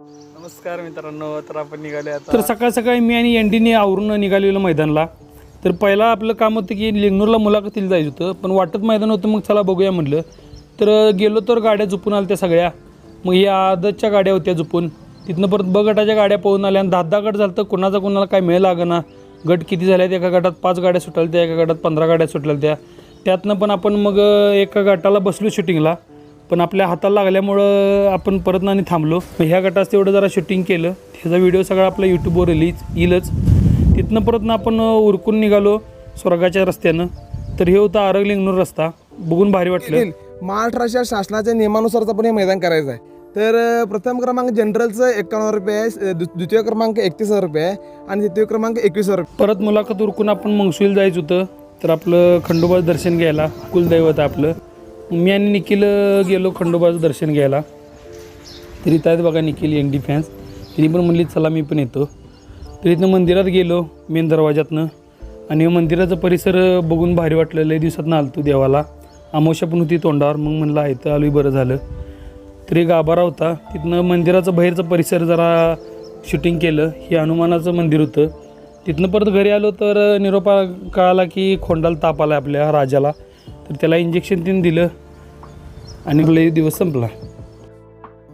नमस्कार मित्रांनो तर आपण निघाले आता. तर सकाळ सकाळी मी आणि एनडीने आवरून निघालेलो मैदानला. तर पहिला आपलं काम होतं की लिंगनूरला मुलाखतीला जायचं होतं पण वाटत मैदान होतं मग चला बघूया म्हटलं तर गेलो तर गाड्या झुपून आल्या त्या सगळ्या. मग या आदतच्या गाड्या होत्या झुपून. तिथनं परत ब गटाच्या गाड्या पळून आल्या आणि दहा दहा गट झालं तर कोणाचा कोणाला काय मेळ ना गट किती झाल्यात एका गटात पाच गाड्या सुटल्या त्या एका गटात पंधरा गाड्या सुटल्या त्या त्यातनं पण आपण मग एका गटाला बसलो शूटिंगला पण आपल्या हाताला लागल्यामुळं आपण परत आणि थांबलो. मग ह्या गटात तेवढं जरा शूटिंग केलं. त्याचा व्हिडिओ सगळा आपला यूट्यूबवर रिलीज येईलच. तिथनं परत ना आपण उरकून निघालो स्वर्गाच्या रस्त्यानं. तर हे होतं आरगलिंगनूर रस्ता. बघून भारी वाटलं. महाराष्ट्राच्या शासनाच्या नियमानुसारच आपण हे मैदान करायचं आहे. तर प्रथम क्रमांक जनरलचं एकावन्न रुपये आहे. द्वितीय क्रमांक एकतीस हजार रुपये आहे. आणि तृतीय क्रमांक एकवीस हजार रुपये. परत मुलाखत उरकून आपण मंगसूल जायचं होतं. तर आपलं खंडोबाचं दर्शन घ्यायला कुलदैवत आपलं. मी आणि निखिल गेलो खंडोबाचं दर्शन घ्यायला. तरी त्यात बघा निखिल एन डी फॅन्स तिने पण म्हणली चला मी पण येतो. तर इथनं मंदिरात गेलो मेन दरवाज्यातनं. आणि मंदिराचा परिसर बघून भारी वाटलं. लय दिवसात आलतो देवाला. अमावश्या पण होती तोंडावर. मग म्हणलं आहे तर आलोही बरं झालं. तरी गाभारा होता. तिथनं मंदिराचं बाहेरचं परिसर जरा शूटिंग केलं. हे हनुमानाचं मंदिर होतं. तिथनं परत घरी आलो तर निरोपा कळाला की खोंडाला ताप आला आपल्या राजाला. तर त्याला इंजेक्शन तीन दिलं. आणि लई दिवस संपला.